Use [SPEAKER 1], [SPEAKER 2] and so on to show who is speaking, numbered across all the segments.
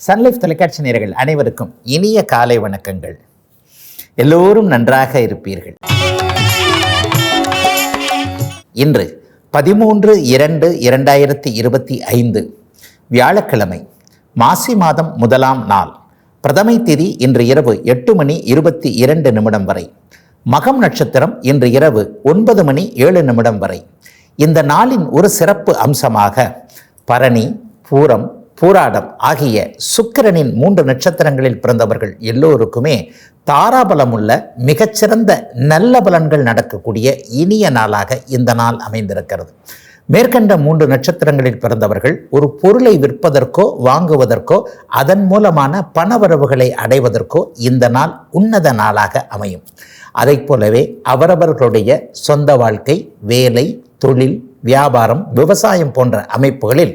[SPEAKER 1] Sun Life தொலைக்காட்சி நேயர்கள் அனைவருக்கும் இனிய காலை வணக்கங்கள். எல்லோரும் நன்றாக இருப்பீர்கள். இன்று பதிமூன்று இரண்டு இரண்டாயிரத்தி இருபத்தி ஐந்து வியாழக்கிழமை மாசி மாதம் முதலாம் நாள் பிரதமை திதி இன்று இரவு எட்டு மணி இருபத்தி இரண்டு நிமிடம் வரை மகம் நட்சத்திரம் இன்று இரவு ஒன்பது மணி ஏழு நிமிடம் வரை. இந்த நாளின் ஒரு சிறப்பு அம்சமாக பரணி பூரம் பூராடம் ஆகிய சுக்கிரனின் மூன்று நட்சத்திரங்களில் பிறந்தவர்கள் எல்லோருக்குமே தாராபலமுள்ள மிகச்சிறந்த நல்ல பலன்கள் நடக்கக்கூடிய இனிய நாளாக இந்த நாள் அமைந்திருக்கிறது. மேற்கண்ட மூன்று நட்சத்திரங்களில் பிறந்தவர்கள் ஒரு பொருளை விற்பதற்கோ வாங்குவதற்கோ அதன் மூலமான பணவரவுகளை அடைவதற்கோ இந்த நாள் உன்னத நாளாக அமையும். அதைப் போலவே அவரவர்களுடைய சொந்த வாழ்க்கை வேலை தொழில் வியாபாரம் விவசாயம் போன்ற அமைப்புகளில்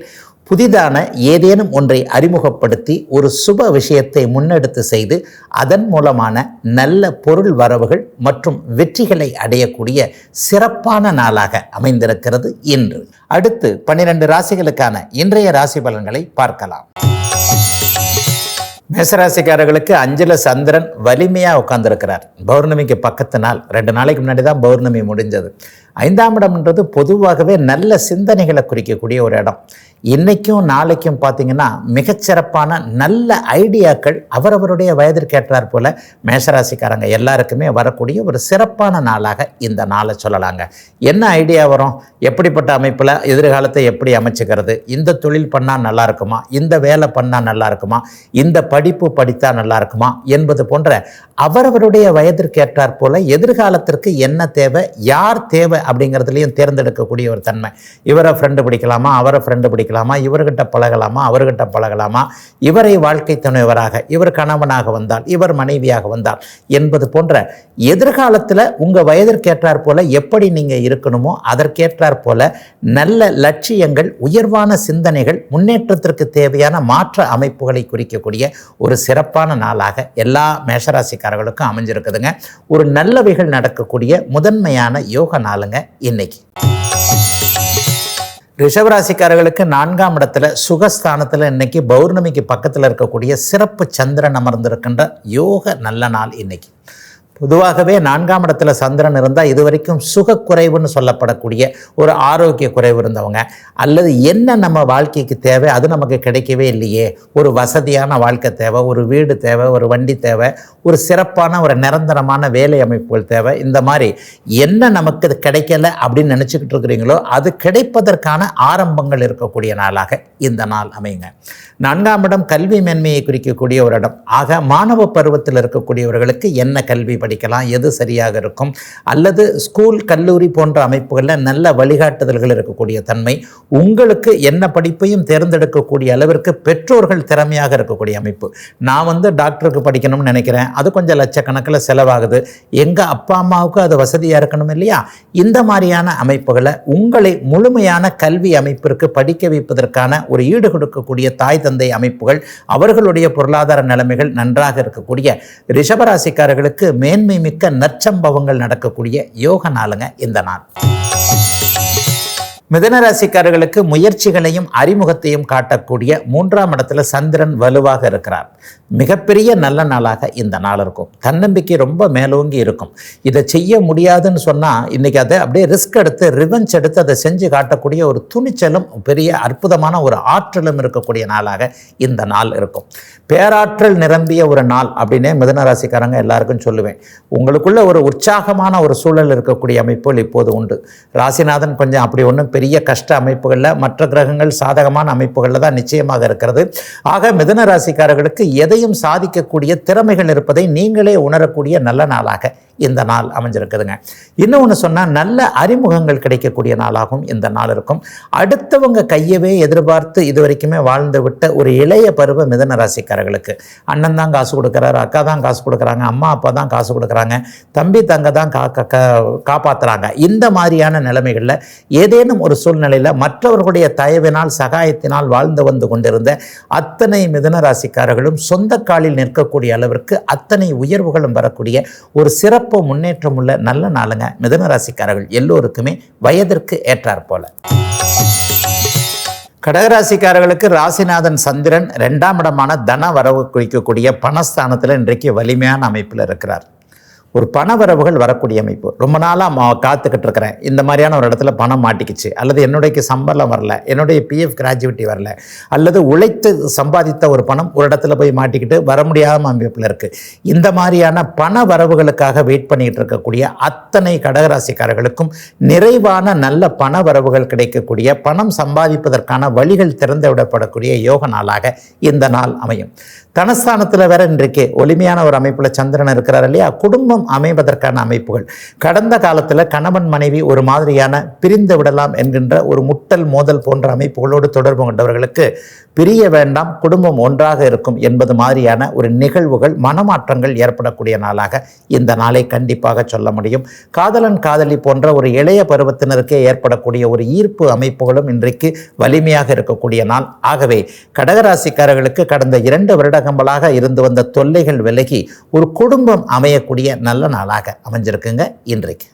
[SPEAKER 1] புதிதான ஏதேனும் ஒன்றை அறிமுகப்படுத்தி ஒரு சுப விஷயத்தை முன்னெடுத்து செய்து அதன் மூலமான நல்ல பொருள் வரவுகள் மற்றும் வெற்றிகளை அடையக்கூடிய சிறப்பான நாளாக அமைந்திருக்கிறது இன்று. அடுத்து பன்னிரண்டு ராசிகளுக்கான இன்றைய ராசி பலன்களை பார்க்கலாம். மேசராசிக்காரர்களுக்கு அஞ்சல சந்திரன் வலிமையாக உட்கார்ந்திருக்கிறார். பௌர்ணமிக்கு பக்கத்து நாள். ரெண்டு நாளைக்கு முன்னாடி தான் பௌர்ணமி முடிஞ்சது. ஐந்தாம் இடம்ன்றது பொதுவாகவே நல்ல சிந்தனைகளை குறிக்கக்கூடிய ஒரு இடம். இன்றைக்கும் நாளைக்கும் பார்த்தீங்கன்னா மிகச்சிறப்பான நல்ல ஐடியாக்கள் அவரவருடைய வயதிற்கேற்றார் போல் மேஷராசிக்காரங்க எல்லாருக்குமே வரக்கூடிய ஒரு சிறப்பான நாளாக இந்த நாளை சொல்லலாங்க. என்ன ஐடியா வரும்? எப்படிப்பட்ட அமைப்பில் எதிர்காலத்தை எப்படி அமைச்சுக்கிறது? இந்த தொழில் பண்ணால் நல்லா இருக்குமா? இந்த வேலை பண்ணால் நல்லா இருக்குமா? இந்த படிப்பு படித்தால் நல்லா இருக்குமா? என்பது போன்ற அவரவருடைய வயதிற்கேற்றார் போல் எதிர்காலத்திற்கு என்ன தேவை? யார் தேவை? அப்படிங்கிறதுலையும் தேர்ந்தெடுக்கக்கூடிய ஒரு தன்மை. இவரை ஃப்ரெண்டு பிடிக்கலாமா? அவரை ஃப்ரெண்டு பிடிக்கலாமா? இவர்கிட்ட பழகலாமா? அவர்கிட்ட பழகலாமா? இவரை வாழ்க்கை துணைவராக இவர் கணவனாக வந்தால் இவர் மனைவியாக வந்தால் என்பது போன்ற எதிர்காலத்தில் உங்கள் வயதிற்கேற்றார் போல எப்படி நீங்கள் இருக்கணுமோ அதற்கேற்றார் போல நல்ல லட்சியங்கள் உயர்வான சிந்தனைகள் முன்னேற்றத்திற்கு தேவையான மாற்ற அமைப்புகளை குறிக்கக்கூடிய ஒரு சிறப்பான நாளாக எல்லா மேஷராசிக்காரர்களுக்கும் அமைஞ்சிருக்குதுங்க. ஒரு நல்லவைகள் நடக்கக்கூடிய முதன்மையான யோக நாளுங்க இன்னைக்கு. ரிஷபராசிக்காரர்களுக்கு நான்காம் இடத்துல சுகஸ்தானத்தில் இன்னைக்கு பௌர்ணமிக்கு பக்கத்தில் இருக்கக்கூடிய சிறப்பு சந்திரன் அமர்ந்திருக்கின்ற யோக நல்ல நாள் இன்னைக்கு. பொதுவாகவே நான்காம் இடத்துல சந்திரன் இருந்தால் இது வரைக்கும் சுகக்குறைவுன்னு சொல்லப்படக்கூடிய ஒரு ஆரோக்கிய குறைவு இருந்தவங்க. அல்லது என்ன நம்ம வாழ்க்கைக்கு தேவை? அது நமக்கு கிடைக்கவே இல்லையே. ஒரு வசதியான வாழ்க்கை தேவை ஒரு வீடு தேவை ஒரு வண்டி தேவை ஒரு சிறப்பான ஒரு நிரந்தரமான வேலை அமைப்புகள் தேவை. இந்த மாதிரி என்ன நமக்கு இது கிடைக்கல அப்படின்னு நினச்சிக்கிட்டு இருக்கிறீங்களோ அது கிடைப்பதற்கான ஆரம்பங்கள் இருக்கக்கூடிய நாளாக இந்த நாள் அமையுங்க. நான்காம் இடம் கல்வி மேன்மையை குறிக்கக்கூடிய ஒரு இடம். ஆக மாணவ பருவத்தில் இருக்கக்கூடியவர்களுக்கு என்ன கல்வி படிக்கலாம் எது சரியாக இருக்கும் அல்லது ஸ்கூல் கல்லூரி போன்ற அமைப்புகளில் நல்ல வழிகாட்டுதல்கள் இருக்கக்கூடிய தன்மை உங்களுக்கு என்ன படிப்பையும் தேர்ந்தெடுக்கக்கூடிய அளவிற்கு பெற்றோர்கள் திறமையாக இருக்கக்கூடிய அமைப்பு. நான் வந்து டாக்டருக்கு படிக்கணும்னு நினைக்கிறேன் அது கொஞ்சம் லட்சக்கணக்கில் செலவாகுது. எங்கள் அப்பா அம்மாவுக்கு அது வசதியாக இருக்கணும் இல்லையா? இந்த மாதிரியான அமைப்புகளை உங்களை முழுமையான கல்வி அமைப்பிற்கு படிக்க வைப்பதற்கான ஒரு ஈடு கொடுக்கக்கூடிய தாய் தந்தை அமைப்புகள் அவர்களுடைய பொருளாதார நிலைமைகள் நன்றாக இருக்கக்கூடிய ரிஷபராசிக்காரர்களுக்கு மேன்மை மிக்க நற்சம்பவங்கள் நடக்கக்கூடிய யோக நாளுங்க இந்த நாள். மிதனராசிக்காரர்களுக்கு முயற்சிகளையும் அறிமுகத்தையும் காட்டக்கூடிய மூன்றாம் இடத்துல சந்திரன் வலுவாக இருக்கிறார். மிகப்பெரிய நல்ல நாளாக இந்த நாள் இருக்கும். தன்னம்பிக்கை ரொம்ப மேலோங்கி இருக்கும். இதை செய்ய முடியாதுன்னு சொன்னால் இன்றைக்கி அதை அப்படியே ரிஸ்க் எடுத்து ரிவெஞ்ச் எடுத்து அதை செஞ்சு காட்டக்கூடிய ஒரு துணிச்சலும் பெரிய அற்புதமான ஒரு ஆற்றலும் இருக்கக்கூடிய நாளாக இந்த நாள் இருக்கும். பேராற்றல் நிரம்பிய ஒரு நாள் அப்படின்னே மிதனராசிக்காரங்க எல்லாருக்கும் சொல்லுவேன். உங்களுக்குள்ள ஒரு உற்சாகமான ஒரு சூழல் இருக்கக்கூடிய அமைப்புகள் இப்போது உண்டு. ராசிநாதன் கொஞ்சம் அப்படி ஒன்றும் பெரிய கஷ்ட அமைப்புகளில் மற்ற கிரகங்கள் சாதகமான அமைப்புகளில் தான் நிச்சயமாக இருக்கிறது. ஆக மிதன ராசிக்காரர்களுக்கு எதையும் சாதிக்கக்கூடிய திறமைகள் இருப்பதை நீங்களே உணரக்கூடிய நல்ல நாளாக. இந்த நாள் அமைஞ்சிருக்குதுங்க. இன்னொன்று சொன்னால் நல்ல அறிமுகங்கள் கிடைக்கக்கூடிய நாளாகவும் இந்த நாள் இருக்கும். அடுத்தவங்க கையவே எதிர்பார்த்து இது வரைக்குமே வாழ்ந்து விட்ட ஒரு இளைய பருவ மிதன ராசிக்காரர்களுக்கு. அண்ணன் தான் காசு கொடுக்குறாரு அக்கா தான் காசு கொடுக்குறாங்க அம்மா அப்பா தான் காசு கொடுக்குறாங்க தம்பி தங்க தான் கா காப்பாற்றுறாங்க இந்த மாதிரியான நிலைமைகளில் ஏதேனும் ஒரு சூழ்நிலையில் மற்றவர்களுடைய தயவினால் சகாயத்தினால் வாழ்ந்து வந்து கொண்டிருந்த அத்தனை மிதன ராசிக்காரர்களும் சொந்த காலில் நிற்கக்கூடிய அளவிற்கு அத்தனை உயர்வுகளும் வரக்கூடிய ஒரு சிறப்பு முன்னேற்றம் உள்ள நல்ல நாளுங்க. மிதன ராசிக்காரர்கள் எல்லோருக்குமே வயதிற்கு ஏற்றாற் போல. கடகராசிக்காரர்களுக்கு ராசிநாதன் சந்திரன் ரெண்டாம் இடமான தன வரவு குறிக்கக்கூடிய பணஸ்தானத்தில் இன்றைக்கு வலிமையான அமைப்பில் இருக்கிறார். ஒரு பண வரவுகள் வரக்கூடிய அமைப்பு. ரொம்ப நாளாக காத்துக்கிட்டு இருக்கிறேன் இந்த மாதிரியான ஒரு இடத்துல பணம் மாட்டிக்கிச்சு. அல்லது என்னுடைய சம்பளம் வரல. என்னுடைய பிஎஃப் கிராஜுவிட்டி வரல. அல்லது உழைத்து சம்பாதித்த ஒரு பணம் ஒரு இடத்துல போய் மாட்டிக்கிட்டு வர முடியாத அமைப்பில் இருக்குது இந்த மாதிரியான பண வரவுகளுக்காக வெயிட் பண்ணிக்கிட்டு இருக்கக்கூடிய அத்தனை கடகராசிக்காரர்களுக்கும் நிறைவான நல்ல பண வரவுகள் கிடைக்கக்கூடிய பணம் சம்பாதிப்பதற்கான வழிகள் திறந்து விடப்படக்கூடிய யோக நாளாக இந்த நாள் அமையும். தனஸ்தானத்தில் வேற இன்றைக்கு ஒளிமையான ஒரு அமைப்பில் சந்திரன் இருக்கிறார் இல்லையா? குடும்பம் அமைவதற்கான அமைப்புகள். கடந்த காலத்தில் கணவன் மனைவி ஒரு மாதிரியான பிரிந்து விடலாம் என்கின்ற ஒரு முட்டல் மோதல் போன்ற அமைப்புகளோடு தொடர்பு கொண்டவர்களுக்கு பிரிய வேண்டாம் குடும்பம் ஒன்றாக இருக்கும் என்பது மாதிரியான ஒரு நிகழ்வுகள் மனமாற்றங்கள் ஏற்படக்கூடிய நாளாக இந்த நாளை கண்டிப்பாக சொல்ல முடியும். காதலன் காதலி போன்ற ஒரு இளைய பருவத்தினருக்கே ஏற்படக்கூடிய ஒரு ஈர்ப்பு அமைப்புகளும் இன்றைக்கு வலிமையாக இருக்கக்கூடிய நாள். ஆகவே கடகராசிக்காரர்களுக்கு கடந்த இரண்டு வருடங்களாக இருந்து வந்த தொல்லைகள் விலகி ஒரு குடும்பம் அமையக்கூடிய நல்ல நாளாக அமைஞ்சிருக்குங்க இன்றைக்கு.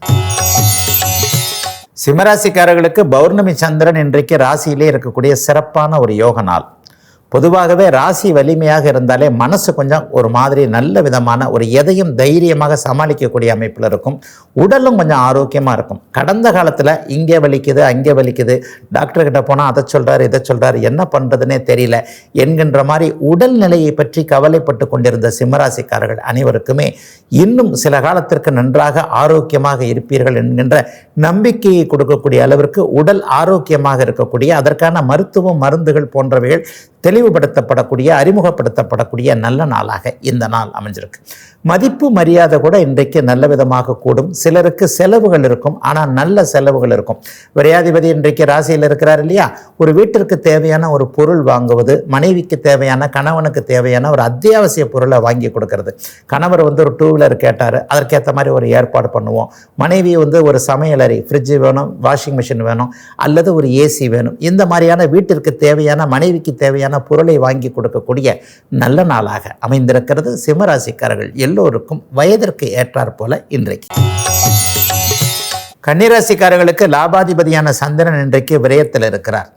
[SPEAKER 1] சிம்மராசிக்காரர்களுக்கு பௌர்ணமி சந்திரன் இன்றைக்கு ராசியிலே இருக்கக்கூடிய சிறப்பான ஒரு யோக நாள். பொதுவாகவே ராசி வலிமையாக இருந்தாலே மனசு கொஞ்சம் ஒரு மாதிரி நல்ல விதமான ஒரு எதையும் தைரியமாக சமாளிக்கக்கூடிய அமைப்பில் இருக்கும். உடலும் கொஞ்சம் ஆரோக்கியமாக இருக்கும். கடந்த காலத்தில் இங்கே வலிக்குது அங்கே வலிக்குது. டாக்டர்கிட்ட போனால் அதை சொல்கிறார் இதை சொல்கிறார் என்ன பண்ணுறதுனே தெரியல என்கின்ற மாதிரி உடல்நிலையை பற்றி கவலைப்பட்டு கொண்டிருந்த சிம்மராசிக்காரர்கள் அனைவருக்குமே இன்னும் சில காலத்திற்கு நன்றாக ஆரோக்கியமாக இருப்பீர்கள் என்கின்ற நம்பிக்கையை கொடுக்கக்கூடிய அளவிற்கு உடல் ஆரோக்கியமாக இருக்கக்கூடிய அதற்கான மருத்துவம் மருந்துகள் போன்றவைகள் தெளிவுபடுத்தப்படக்கூடிய அறிமுகப்படுத்தப்படக்கூடிய நல்ல நாளாக இந்த நாள் அமைஞ்சிருக்கு. மதிப்பு மரியாதை கூட இன்றைக்கு நல்ல விதமாக கூடும். சிலருக்கு செலவுகள் இருக்கும் ஆனால் நல்ல செலவுகள் இருக்கும். விரையாதிபதி இன்றைக்கு ராசியில் இருக்கிறார் இல்லையா? ஒரு வீட்டிற்கு தேவையான ஒரு பொருள் வாங்குவது மனைவிக்கு தேவையான கணவனுக்கு தேவையான ஒரு அத்தியாவசிய பொருளை வாங்கி கொடுக்கறது. கணவர் வந்து ஒரு டூ வீலர் கேட்டார் அதற்கேற்ற மாதிரி ஒரு ஏற்பாடு பண்ணுவோம். மனைவி வந்து ஒரு சமையலறை ஃப்ரிட்ஜு வேணும் வாஷிங் மிஷின் வேணும் அல்லது ஒரு ஏசி வேணும். இந்த மாதிரியான வீட்டிற்கு தேவையான மனைவிக்கு தேவையான பொருளை வாங்கி கொடுக்கக்கூடிய நல்ல நாளாக அமைந்திருக்கிறது. சிம்மராசிக்காரர்கள் எல்லோருக்கும் வயதிற்கு ஏற்றாற் போல இன்றைக்கு. கன்னிராசிக்காரர்களுக்கு லாபாதிபதியான சந்திரன் இன்றைக்கு விரயத்தில் இருக்கிறார்.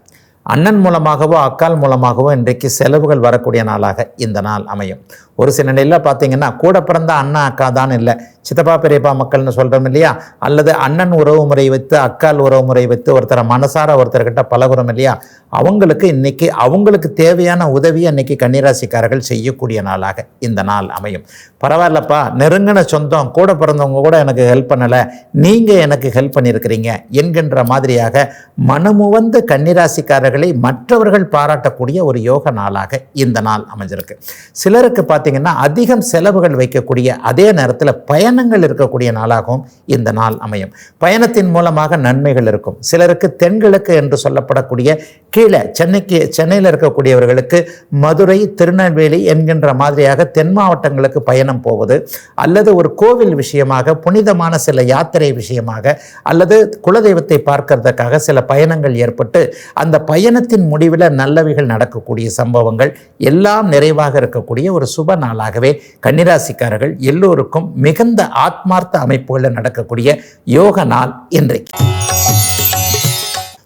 [SPEAKER 1] அண்ணன் மூலமாகவோ அக்கால் மூலமாகவோ இன்றைக்கு செலவுகள் வரக்கூடிய நாளாக இந்த நாள் அமையும். ஒரு சில நிலையில் பார்த்தீங்கன்னா கூட பிறந்த அண்ணா அக்கா தான் இல்லை. சித்தப்பா பெரியப்பா மக்கள்னு சொல்கிறோம் இல்லையா? அல்லது அண்ணன் உறவு முறை வைத்து அக்கால் உறவு முறை வைத்து ஒருத்தரை மனசார ஒருத்தர்கிட்ட பழகுறோம் இல்லையா? அவங்களுக்கு இன்னைக்கு அவங்களுக்கு தேவையான உதவியை இன்னைக்கு கன்னிராசிக்காரர்கள் செய்யக்கூடிய நாளாக இந்த நாள் அமையும். பரவாயில்லப்பா நெருங்கின சொந்தம் கூட பிறந்தவங்க கூட எனக்கு ஹெல்ப் பண்ணலை நீங்கள் எனக்கு ஹெல்ப் பண்ணியிருக்கிறீங்க என்கின்ற மாதிரியாக மனமுவந்த கன்னிராசிக்காரர்கள் மற்றவர்கள் பாராட்டக்கூடிய ஒரு யோக நாளாக இந்த நாள் அமைஞ்சிருக்கு. சிலருக்கு பார்த்திங்கன்னா அதிகம் செலவுகள் வைக்கக்கூடிய அதே நேரத்தில் பயணங்கள் இருக்கக்கூடிய நாளாகவும் இந்த நாள் அமையும். பயணத்தின் மூலமாக நன்மைகள் இருக்கும். சிலருக்கு தென்கிழக்கு என்று சொல்லப்படக்கூடிய கீழே சென்னைக்கு சென்னையில் இருக்கக்கூடியவர்களுக்கு மதுரை திருநெல்வேலி என்கின்ற மாதிரியாக தென் மாவட்டங்களுக்கு பயணம் போவது அல்லது ஒரு கோவில் விஷயமாக புனிதமான சில யாத்திரை விஷயமாக அல்லது குலதெய்வத்தை பார்க்கறதுக்காக சில பயணங்கள் ஏற்பட்டு அந்த பயணத்தின் முடிவில் நல்லவைகள் நடக்கக்கூடிய சம்பவங்கள் எல்லாம் நிறைவாக இருக்கக்கூடிய ஒரு சுப நாளாகவே கன்னிராசிக்காரர்கள் எல்லோருக்கும் மிகுந்த ஆத்மார்த்த அமைப்புகளில் நடக்கக்கூடிய யோக நாள் இன்றைக்கு.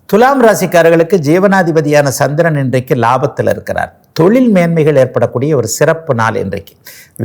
[SPEAKER 1] துலாம் ராசிக்காரர்களுக்கு ஜீவனாதிபதியான சந்திரன் இன்றைக்கு லாபத்தில் இருக்கிறார். தொழில் மேன்மைகள் ஏற்படக்கூடிய ஒரு சிறப்பு நாள் இன்றைக்கு.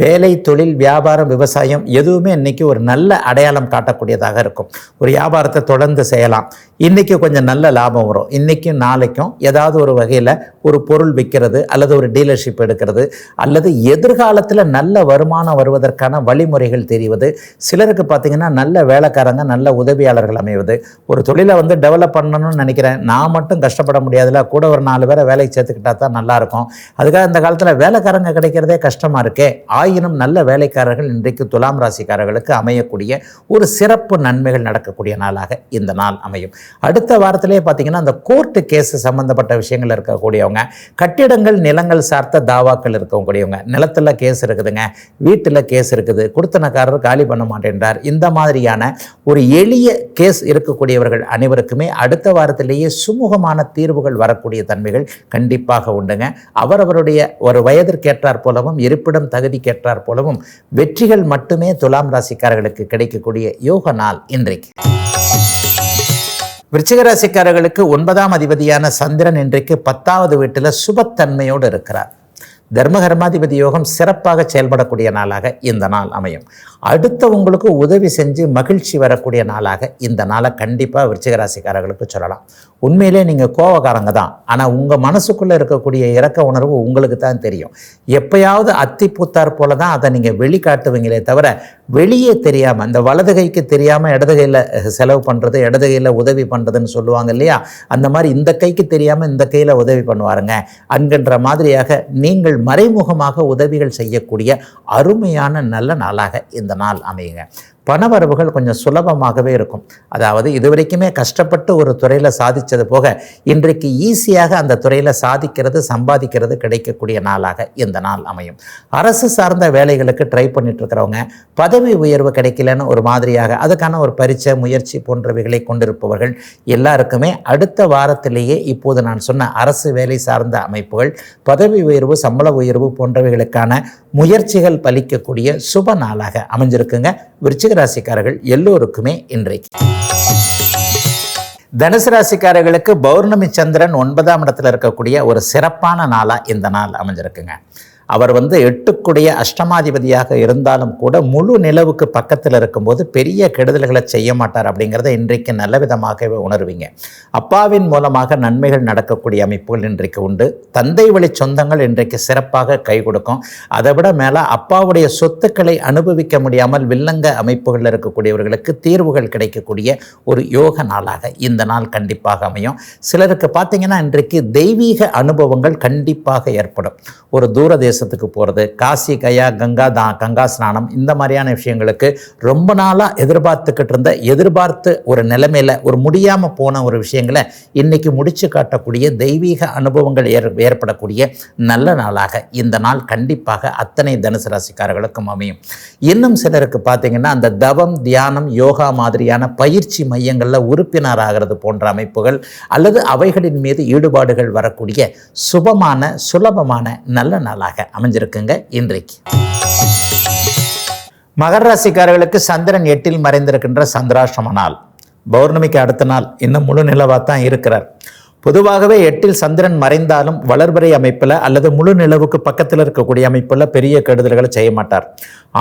[SPEAKER 1] வேலை தொழில் வியாபாரம் விவசாயம் எதுவுமே இன்றைக்கி ஒரு நல்ல அடையாளம் காட்டக்கூடியதாக இருக்கும். ஒரு வியாபாரத்தை தொடர்ந்து செய்யலாம். இன்றைக்கி கொஞ்சம் நல்ல லாபம் வரும். இன்றைக்கும் நாளைக்கும் ஏதாவது ஒரு வகையில் ஒரு பொருள் விற்கிறது அல்லது ஒரு டீலர்ஷிப் எடுக்கிறது அல்லது எதிர்காலத்தில் நல்ல வருமானம் வருவதற்கான வழிமுறைகள் தெரிவது. சிலருக்கு பார்த்திங்கன்னா நல்ல வேலைக்காரங்க நல்ல உதவியாளர்கள் அமைவது. ஒரு தொழிலை வந்து டெவலப் பண்ணணும்னு நினைக்கிறேன். நான் மட்டும் கஷ்டப்பட முடியாதுல கூட ஒரு நாலு பேரை வேலைக்கு சேர்த்துக்கிட்டா தான் நல்லாயிருக்கும் அதுக்காக இந்த காலத்தில் வேலைக்காரங்க கிடைக்கிறதே கஷ்டமாக இருக்கே. ஆயினும் நல்ல வேலைக்காரர்கள் இன்றைக்கு துலாம் ராசிக்காரர்களுக்கு அமையக்கூடிய ஒரு சிறப்பு நன்மைகள் நடக்கக்கூடிய நாளாக இந்த நாள் அமையும். அடுத்த வாரத்திலே பார்த்தீங்கன்னா அந்த கோர்ட்டு கேஸ் சம்மந்தப்பட்ட விஷயங்கள் இருக்கக்கூடியவங்க கட்டிடங்கள் நிலங்கள் சார்ந்த தாவாக்கள் இருக்கக்கூடியவங்க நிலத்தில் கேஸ் இருக்குதுங்க வீட்டில் கேஸ் இருக்குது கொடுத்தனக்காரர் காலி பண்ண மாட்டேன்றார். இந்த மாதிரியான ஒரு எளிய கேஸ் இருக்கக்கூடியவர்கள் அனைவருக்குமே அடுத்த வாரத்திலேயே சுமூகமான தீர்வுகள் வரக்கூடிய தன்மைகள் கண்டிப்பாக உண்டுங்க. அவ அவரவருடைய ஒரு வயதிற்கேற்றார் போலவும் இருப்பிடம் தகுதிக்கேற்றாற் போலவும் வெற்றிகள் மட்டுமே துலாம் ராசிக்காரர்களுக்கு கிடைக்கக்கூடிய யோக நாள் இன்றைக்கு. விருச்சிகராசிக்காரர்களுக்கு ஒன்பதாம் அதிபதியான சந்திரன் இன்றைக்கு பத்தாவது வீட்டில் சுபத்தன்மையோடு இருக்கிறார். தர்மகர்மாதிபதி யோகம் சிறப்பாக செயல்படக்கூடிய நாளாக இந்த நாள் அமையும். அடுத்தவங்களுக்கு உதவி செஞ்சு மகிழ்ச்சி வரக்கூடிய நாளாக இந்த நாளை கண்டிப்பாக விருச்சிகராசிக்காரர்களுக்கு சொல்லலாம். உண்மையிலே நீங்கள் கோவக்காரங்க தான். ஆனால் உங்கள் மனசுக்குள்ளே இருக்கக்கூடிய இறக்க உணர்வு உங்களுக்கு தான் தெரியும். எப்பயாவது அத்தி பூத்தார் போல தான் அதை நீங்கள் வெளிக்காட்டுவீங்களே தவிர வெளியே தெரியாமல் இந்த வலது கைக்கு தெரியாமல் இடது கையில் செலவு பண்ணுறது இடது கையில் உதவி பண்ணுறதுன்னு சொல்லுவாங்க இல்லையா? அந்த மாதிரி இந்த கைக்கு தெரியாமல் இந்த கையில் உதவி பண்ணுவாருங்க. அன்கின்ற மாதிரியாக நீங்கள் மறைமுகமாக உதவிகள் செய்யக்கூடிய அருமையான நல்ல நாளாக இந்த நாள் அமையுங்க. பணவரவுகள் கொஞ்சம் சுலபமாகவே இருக்கும். அதாவது இதுவரைக்குமே கஷ்டப்பட்டு ஒரு துறையில் சாதித்தது போக இன்றைக்கு ஈஸியாக அந்த துறையில் சாதிக்கிறது சம்பாதிக்கிறது கிடைக்கக்கூடிய நாளாக இந்த நாள் அமையும். அரசு சார்ந்த வேலைகளுக்கு ட்ரை பண்ணிட்டு இருக்கிறவங்க பதவி உயர்வு கிடைக்கலன்னு ஒரு மாதிரியாக அதுக்கான ஒரு பரிச்சை முயற்சி போன்றவைகளை கொண்டிருப்பவர்கள் எல்லாருக்குமே அடுத்த வாரத்திலேயே இப்போது நான் சொன்ன அரசு வேலை சார்ந்த அமைப்புகள் பதவி உயர்வு சம்பள உயர்வு போன்றவைகளுக்கான முயற்சிகள் பலிக்கக்கூடிய சுப நாளாக அமைஞ்சிருக்குங்க. விருச்சிக ராசிக்காரர்கள் எல்லோருக்குமே இன்றைக்கு. தனுசு ராசிக்காரர்களுக்கு பௌர்ணமி சந்திரன் ஒன்பதாம் இடத்துல இருக்கக்கூடிய ஒரு சிறப்பான நாளாக இந்த நாள் அமைஞ்சிருக்குங்க. அவர் வந்து எட்டுக்குடைய அஷ்டமாதிபதியாக இருந்தாலும் கூட முழு நிலவுக்கு பக்கத்தில் இருக்கும்போது பெரிய கெடுதல்களை செய்ய மாட்டார் அப்படிங்கிறத இன்றைக்கு நல்ல விதமாகவே உணர்வீங்க. அப்பாவின் மூலமாக நன்மைகள் நடக்கக்கூடிய அமைப்புகள் இன்றைக்கு உண்டு. தந்தை வழி சொந்தங்கள் இன்றைக்கு சிறப்பாக கை கொடுக்கும். அதை விட மேலே அப்பாவுடைய சொத்துக்களை அனுபவிக்க முடியாமல் வில்லங்க அமைப்புகளில் இருக்கக்கூடியவர்களுக்கு தீர்வுகள் கிடைக்கக்கூடிய ஒரு யோக நாளாக இந்த நாள் கண்டிப்பாக அமையும். சிலருக்கு பார்த்தீங்கன்னா இன்றைக்கு தெய்வீக அனுபவங்கள் கண்டிப்பாக ஏற்படும். ஒரு தூரதேச தேசத்துக்கு போகிறது காசி கயா கங்கா தா கங்கா ஸ்நானம் இந்த மாதிரியான விஷயங்களுக்கு ரொம்ப நாளாக எதிர்பார்த்துக்கிட்டு இருந்த எதிர்பார்த்து ஒரு நிலைமையில் ஒரு முடியாமல் போன ஒரு விஷயங்களை இன்னைக்கு முடித்து காட்டக்கூடிய தெய்வீக அனுபவங்கள் ஏற் ஏற்படக்கூடிய நல்ல நாளாக இந்த நாள் கண்டிப்பாக அத்தனை தனுசு ராசிக்காரர்களுக்கும் அமையும். இன்னும் சிலருக்கு பார்த்தீங்கன்னா அந்த தவம் தியானம் யோகா மாதிரியான பயிற்சி மையங்களில் உறுப்பினர் ஆகிறது போன்ற அமைப்புகள் அல்லது அவைகளின் மீது ஈடுபாடுகள் வரக்கூடிய சுபமான சுலபமான நல்ல நாளாக அமைஞ்சிருக்குங்க இன்றைக்கு. மகர ராசிக்காரர்களுக்கு சந்திரன் எட்டில் மறைந்திருக்கின்ற சந்திராஷ்டம நாள். பௌர்ணமிக்கு அடுத்த நாள். இன்னும் முழு நிலவாக தான் இருக்கிறார். பொதுவாகவே எட்டில் சந்திரன் மறைந்தாலும் வளர்பறை அமைப்பில் அல்லது முழு நிலவுக்கு பக்கத்தில் இருக்கக்கூடிய அமைப்பில் பெரிய கெடுதல்களை செய்ய மாட்டார்.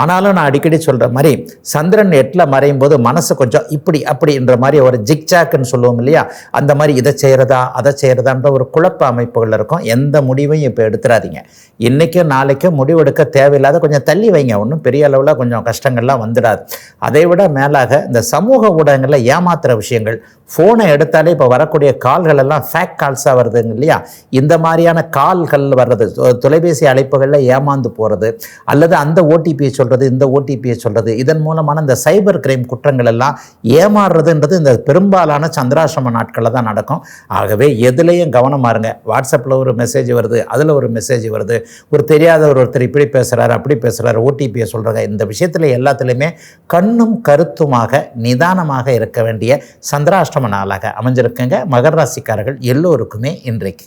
[SPEAKER 1] ஆனாலும் நான் அடிக்கடி சொல்கிற மாதிரி சந்திரன் எட்டில் மறையும் போது மனசு கொஞ்சம் இப்படி அப்படின்ற மாதிரி ஒரு ஜிக்ஜாக்குன்னு சொல்லுவோம் இல்லையா? அந்த மாதிரி இதை செய்கிறதா அதை செய்கிறதான்ற ஒரு குழப்ப அமைப்புகள் இருக்கும். எந்த முடிவையும் இப்போ எடுத்துடாதீங்க இன்றைக்கும் நாளைக்கும் முடிவெடுக்க தேவையில்லாத கொஞ்சம் தள்ளி வைங்க. ஒன்றும் பெரிய அளவில் கொஞ்சம் கஷ்டங்கள்லாம் வந்துடாது. அதை விட மேலாக இந்த சமூக ஊடகங்களில் ஏமாத்துகிற விஷயங்கள் ஃபோனை எடுத்தாலே இப்போ வரக்கூடிய கால்கள் எல்லாம் ஃபேக் கால்ஸாக வருதுங்க இல்லையா? இந்த மாதிரியான கால்கள் வர்றது தொலைபேசி அழைப்புகளில் ஏமாந்து போகிறது அல்லது அந்த ஓடிபியை சொல்கிறது இந்த ஓடிபியை சொல்கிறது இதன் மூலமான இந்த சைபர் கிரைம் குற்றங்கள் எல்லாம் ஏமாறுறதுன்றது இந்த பெரும்பாலான சந்திராசிரம நாட்களில் தான் நடக்கும். ஆகவே எதுலேயும் கவனமாக இருங்க வாட்ஸ்அப்பில் ஒரு மெசேஜ் வருது அதில் ஒரு மெசேஜ் வருது ஒரு தெரியாதவர் ஒருத்தர் இப்படி பேசுகிறாரு அப்படி பேசுகிறாரு ஓடிபியை சொல்கிறாங்க இந்த விஷயத்தில் எல்லாத்துலேயுமே கண்ணும் கருத்துமாக நிதானமாக இருக்க வேண்டிய சந்திராஷ்டம நாளாக அமைஞ்சிருக்குங்க. மகர ராசிக்காரர்கள் எல்லோருக்குமே இன்றைக்கு.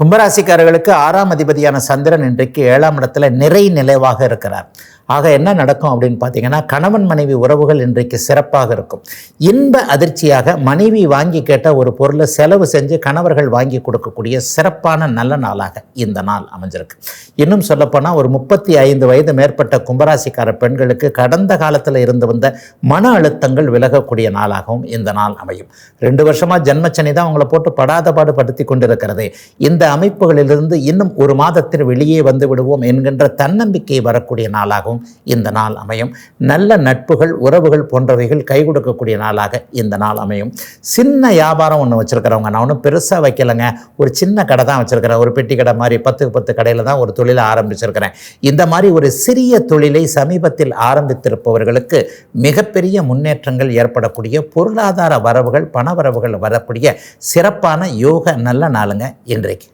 [SPEAKER 1] கும்பராசிக்காரர்களுக்கு ஆறாம் அதிபதியான சந்திரன் இன்றைக்கு ஏழாம் இடத்துல நிறை நிலைவாக இருக்கிறார். ஆக என்ன நடக்கும் அப்படின்னு பார்த்தீங்கன்னா கணவன் மனைவி உறவுகள் இன்றைக்கு சிறப்பாக இருக்கும். இன்ப அதிர்ச்சியாக மனைவி வாங்கி கேட்ட ஒரு பொருளை செலவு செஞ்சு கணவர்கள் வாங்கி கொடுக்கக்கூடிய சிறப்பான நல்ல நாளாக இந்த நாள் அமைஞ்சிருக்கு. இன்னும் சொல்லப்போனால் ஒரு முப்பத்தி ஐந்து வயது மேற்பட்ட கும்பராசிக்கார பெண்களுக்கு கடந்த காலத்தில் இருந்து வந்த மன அழுத்தங்கள் விலகக்கூடிய நாளாகவும் இந்த நாள் அமையும். ரெண்டு வருஷமாக ஜென்மச்சனி தான் அவங்கள போட்டு படாத பாடுபடுத்தி கொண்டிருக்கிறது. இந்த அமைப்புகளிலிருந்து இன்னும் ஒரு மாதத்தில் வெளியே வந்து விடுவோம் என்கின்ற தன்னம்பிக்கை வரக்கூடிய நாளாகவும் இந்த நாள் அமையும். நல்ல நட்புகள் உறவுகள் போன்றவைகள் கை கொடுக்கக்கூடிய நாளாக இந்த நாள் அமையும். சின்ன வியாபாரம் ஒன்று வச்சுருக்கிறவங்க நான் ஒன்றும் பெருசாக வைக்கலைங்க. ஒரு சின்ன கடை தான் வச்சுருக்கிறேன். ஒரு பெட்டி கடை மாதிரி பத்துக்கு பத்து கடையில் தான் ஒரு தொழிலை ஆரம்பிச்சிருக்கிறேன். இந்த மாதிரி ஒரு சிறிய தொழிலை சமீபத்தில் ஆரம்பித்திருப்பவர்களுக்கு மிகப்பெரிய முன்னேற்றங்கள் ஏற்படக்கூடிய பொருளாதார வரவுகள் பண வரவுகள் வரக்கூடிய சிறப்பான யோக நல்ல நாளுங்க இன்றைக்கு.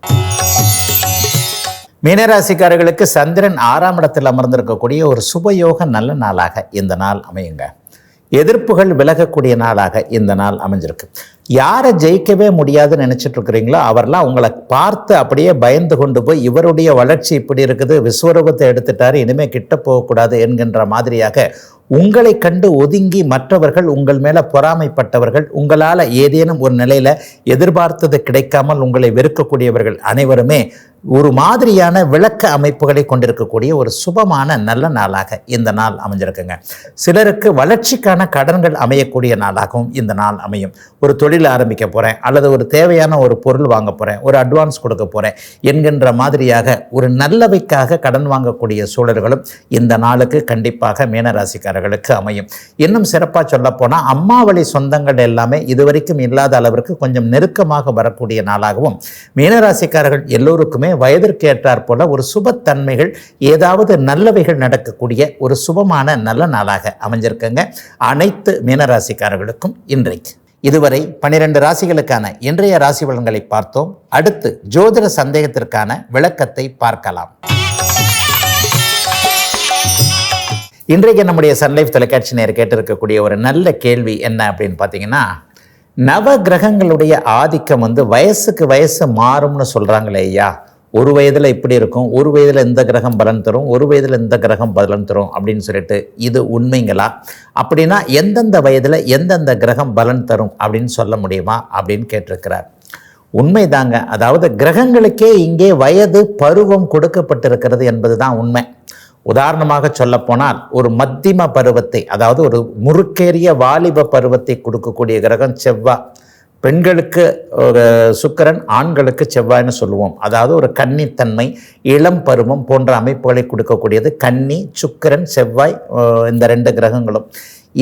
[SPEAKER 1] மீனராசிக்காரர்களுக்கு சந்திரன் ஆறாம் இடத்தில் அமர்ந்திருக்கக்கூடிய ஒரு சுபயோக நல்ல நாளாக இந்த நாள் அமையுங்க. எதிர்ப்புகள் விலகக்கூடிய நாளாக இந்த நாள் அமைஞ்சிருக்கு. யாரை ஜெயிக்கவே முடியாதுன்னு நினைச்சிட்டு இருக்கிறீங்களோ அவர்லாம் உங்களை பார்த்து அப்படியே பயந்து கொண்டு போய் இவருடைய வளர்ச்சி இப்படி இருக்குது விஸ்வரூபத்தை எடுத்துட்டாரு இனிமேல் கிட்ட போகக்கூடாது என்கின்ற மாதிரியாக உங்களை கண்டு ஒதுங்கி மற்றவர்கள் உங்கள் மேலே பொறாமைப்பட்டவர்கள் உங்களால் ஏதேனும் ஒரு நிலையில் எதிர்பார்த்தது கிடைக்காமல் உங்களை வெறுக்கக்கூடியவர்கள் அனைவருமே ஒரு மாதிரியான விளக்க அமைப்புகளை கொண்டிருக்கக்கூடிய ஒரு சுபமான நல்ல நாளாக இந்த நாள் அமைஞ்சிருக்குங்க. சிலருக்கு வளர்ச்சிக்கான கடன்கள் அமையக்கூடிய நாளாகவும் இந்த நாள் அமையும். ஒரு தொழில் ஆரம்பிக்க போகிறேன் அல்லது ஒரு தேவையான ஒரு பொருள் வாங்க போகிறேன் ஒரு அட்வான்ஸ் கொடுக்க போகிறேன் என்கின்ற மாதிரியாக ஒரு நல்லவைக்காக கடன் வாங்கக்கூடிய சூழல்களும் இந்த நாளுக்கு கண்டிப்பாக மீனராசிக்காரர்களுக்கு அமையும். இன்னும் சிறப்பாக சொல்லப்போனால் அம்மா வழி சொந்தங்கள் எல்லாமே இதுவரைக்கும் இல்லாத அளவிற்கு கொஞ்சம் நெருக்கமாக வரக்கூடிய நாளாகவும் மீனராசிக்காரர்கள் எல்லோருக்குமே வயதிற்கு ஏற்றாற் போல ஒரு சுபத்தன்மைகள் ஏதாவது நல்லவைகள் நடக்கக்கூடிய ஒரு சுபமான நல்ல நாளாக அமைஞ்சிருக்குங்க. அனைத்து மீனராசிக்காரர்களுக்கும் இன்றைக்கு. இதுவரை பனிரெண்டு ராசிகளுக்கான இன்றைய ராசி பலன்களை பார்த்தோம். அடுத்து ஜோதிட சந்தேகத்திற்கான விளக்கத்தை பார்க்கலாம். இன்றைக்கு நம்முடைய சன்லைஃப் தொலைக்காட்சி நேர் கேட்டிருக்கக்கூடிய ஒரு நல்ல கேள்வி என்ன அப்படின்னு பார்த்தீங்கன்னா நவ கிரகங்களுடைய ஆதிக்கம் வந்து வயசுக்கு வயசு மாறும்னு சொல்கிறாங்களே ஐயா. ஒரு வயதில் இப்படி இருக்கும் ஒரு வயதில் இந்த கிரகம் பலன் தரும் ஒரு வயதில் இந்த கிரகம் பலன் தரும் அப்படின்னு சொல்லிட்டு இது உண்மைங்களா? அப்படின்னா எந்தெந்த வயதில் எந்தெந்த கிரகம் பலன் தரும் அப்படின்னு சொல்ல முடியுமா அப்படின்னு கேட்டிருக்கிறார். உண்மைதாங்க. அதாவது கிரகங்களுக்கே இங்கே வயது பருவம் கொடுக்கப்பட்டிருக்கிறது என்பது தான் உண்மை. உதாரணமாக சொல்லப்போனால் ஒரு மத்திம பருவத்தை அதாவது ஒரு முறுக்கேறிய வாலிப பருவத்தை கொடுக்கக்கூடிய கிரகம் செவ்வாய் பெண்களுக்கு ஒரு சுக்கரன் ஆண்களுக்கு செவ்வாய்னு சொல்லுவோம். அதாவது ஒரு கன்னித்தன்மை இளம் பருவம் போன்ற அமைப்புகளை கொடுக்கக்கூடியது கன்னி சுக்கரன் செவ்வாய் இந்த ரெண்டு கிரகங்களும்.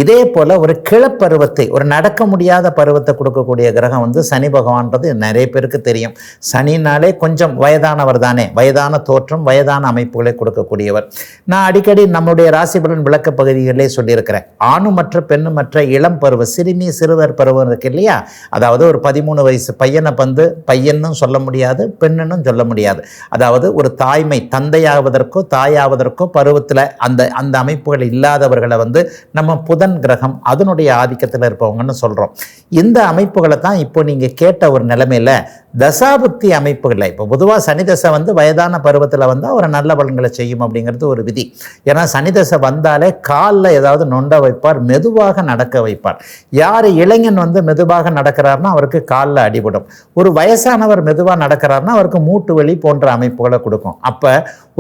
[SPEAKER 1] இதே போல் ஒரு கிழப்பருவத்தை ஒரு நடக்க முடியாத பருவத்தை கொடுக்கக்கூடிய கிரகம் வந்து சனி பகவான்றது நிறைய பேருக்கு தெரியும். சனினாலே கொஞ்சம் வயதானவர் தானே. வயதான தோற்றம் வயதான அமைப்புகளை கொடுக்கக்கூடியவர். நான் அடிக்கடி நம்முடைய ராசிபலன் விளக்க பகுதிகளிலே சொல்லியிருக்கிறேன். ஆணுமற்ற பெண்ணுமற்ற இளம் பருவம் சிறுமி சிறுவர் பருவம் இருக்கு இல்லையா? அதாவது ஒரு பதிமூணு வயசு பையனை வந்து பையனும் சொல்ல முடியாது பெண்ணுன்னு சொல்ல முடியாது. அதாவது ஒரு தாய்மை தந்தையாவதற்கோ தாயாவதற்கோ பருவத்தில் அந்த அந்த அமைப்புகள் இல்லாதவர்களை வந்து நம்ம புத புதன் கிரகம் அதனுடைய ஆதிக்கத்தில் இருப்பவங்கன்னு சொல்கிறோம் இந்த அமைப்புகளை தான் இப்போ நீங்கள் கேட்ட ஒரு நிலைமையில் தசாபுத்தி அமைப்புகளில் இப்போ பொதுவாக சனி தசை வந்து வயதான பருவத்தில் வந்தால் ஒரு நல்ல பலன்களை செய்யும் அப்படிங்கிறது ஒரு விதி. ஏன்னா சனி தசை வந்தாலே காலில் ஏதாவது நொண்ட வைப்பார் மெதுவாக நடக்க வைப்பார். யார் இளைஞன் வந்து மெதுவாக நடக்கிறார்னா அவருக்கு காலில் அடிபடும். ஒரு வயசானவர் மெதுவாக நடக்கிறார்னா அவருக்கு மூட்டு வலி போன்ற அமைப்புகளை கொடுக்கும். அப்போ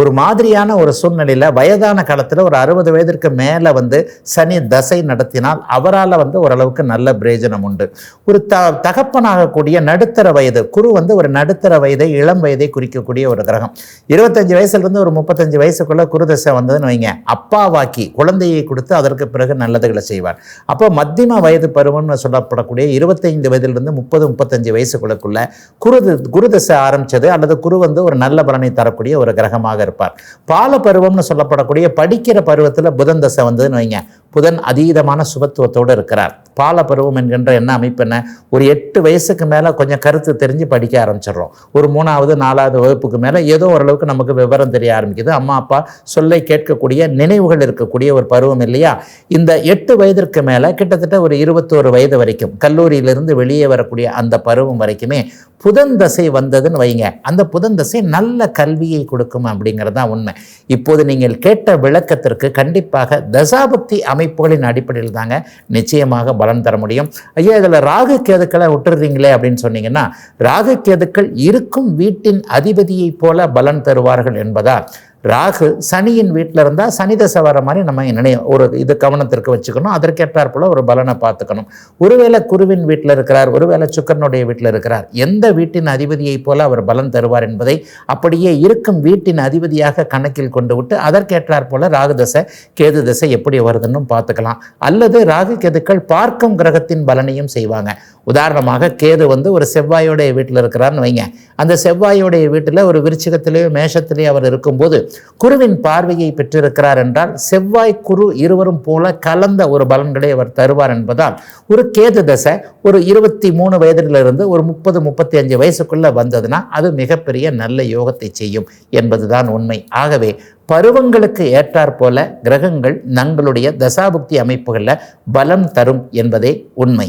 [SPEAKER 1] ஒரு மாதிரியான ஒரு சூழ்நிலையில் வயதான காலத்தில் ஒரு அறுபது வயதிற்கு மேலே வந்து சனி தசை நடத்தினால் அவரால் வந்து ஓரளவுக்கு நல்ல பிரயோஜனம் உண்டு. ஒரு த தகப்பனாகக்கூடிய நடுத்தர வயது குரு வந்து ஒரு நடுத்தர வயதை இளம் வயதை குறிக்கக்கூடிய ஒரு கிரகம். இருபத்தஞ்சு வயசுலேருந்து ஒரு முப்பத்தஞ்சு வயசுக்குள்ளே குருதசை வந்ததுன்னு வைங்க. அப்பாவாக்கி குழந்தையை கொடுத்து அதற்கு பிறகு நல்லதுகளை செய்வார். அப்போ மத்தியம வயது பருவம்னு சொல்லப்படக்கூடிய இருபத்தைந்து வயதிலிருந்து முப்பது முப்பத்தஞ்சு வயசுக்குள்ளக்குள்ள குரு குருதசை ஆரம்பித்தது அல்லது குரு வந்து ஒரு நல்ல பலனை தரக்கூடிய ஒரு கிரகமாக இருப்பார். பால பருவம்னு சொல்லப்படக்கூடிய படிக்கிற பருவத்தில் புதன் தசை வந்ததுன்னு வைங்க. புதன் அதீதமான சுபத்துவத்தோடு இருக்கிறார். பால பருவம் என்கின்ற என்ன அமைப்பு என்ன? ஒரு எட்டு வயசுக்கு மேலே கொஞ்சம் கருத்து தெரிஞ்சு படிக்க ஆரம்பிச்சிடுறோம். ஒரு மூணாவது நாலாவது வகுப்புக்கு மேலே ஏதோ ஓரளவுக்கு நமக்கு விவரம் தெரிய ஆரம்பிக்குது. அம்மா அப்பா சொல்லை கேட்கக்கூடிய நினைவுகள் இருக்கக்கூடிய ஒரு பருவம் இல்லையா? இந்த எட்டு வயதிற்கு மேலே கிட்டத்தட்ட ஒரு இருபத்தோரு வயது வரைக்கும் கல்லூரியிலிருந்து வெளியே வரக்கூடிய அந்த பருவம் வரைக்குமே புதன் தசை வந்ததுன்னு வைங்க. அந்த புதன் தசை நல்ல கல்வியை கொடுக்கும் அப்படிங்கிறது தான் உண்மை. இப்போது நீங்கள் கேட்ட விளக்கத்திற்கு கண்டிப்பாக தசாபக்தி அமைப்புகளின் அடிப்படையில் தாங்க நிச்சயமாக பலன் தர முடியும். ஐயா இதில் ராகு கேதுக்களை விட்டுறீங்களே அப்படின்னு சொன்னீங்கன்னா ராகு கேதுக்கள் இருக்கும் வீட்டின் அதிபதியைப் போல பலன் தருவார்கள் என்பதால் ராகு சனியின் வீட்டில் இருந்தால் சனி தசை வர மாதிரி நம்ம நினைவு ஒரு இது கவனத்திற்கு வச்சுக்கணும். அதற்கேற்றார் போல் ஒரு பலனை பார்த்துக்கணும். ஒருவேளை குருவின் வீட்டில் இருக்கிறார் ஒருவேளை சுக்கரனுடைய வீட்டில் இருக்கிறார் எந்த வீட்டின் அதிபதியைப் போல அவர் பலன் தருவார் என்பதை அப்படியே இருக்கும் வீட்டின் அதிபதியாக கணக்கில் கொண்டு விட்டு அதற்கேற்றார் போல் ராகு தசை கேது தசை எப்படி வருதுன்னு பார்த்துக்கலாம். அல்லது ராகு கேதுக்கள் பார்க்கும் கிரகத்தின் பலனையும் செய்வாங்க. உதாரணமாக கேது வந்து ஒரு செவ்வாயோடைய வீட்டில் இருக்கிறார்னு வைங்க. அந்த செவ்வாயோடைய வீட்டில் ஒரு விருச்சிகத்திலேயோ மேஷத்திலேயோ அவர் இருக்கும்போது குருவின் பார்வையை பெற்றிருக்கிறார் என்றால் செவ்வாய் குரு இருவரும் போல கலந்த ஒரு பலன்களை அவர் தருவார் என்பதால் ஒரு கேது தசை ஒரு இருபத்தி மூணு வயதிலிருந்து ஒரு முப்பது முப்பத்தி அஞ்சு வயசுக்குள்ளே வந்ததுன்னா அது மிகப்பெரிய நல்ல யோகத்தை செய்யும் என்பதுதான் உண்மை. ஆகவே பருவங்களுக்கு ஏற்றாற் போல கிரகங்கள் தங்களுடைய தசாபுக்தி அமைப்புகளில் பலம் தரும் என்பதே உண்மை.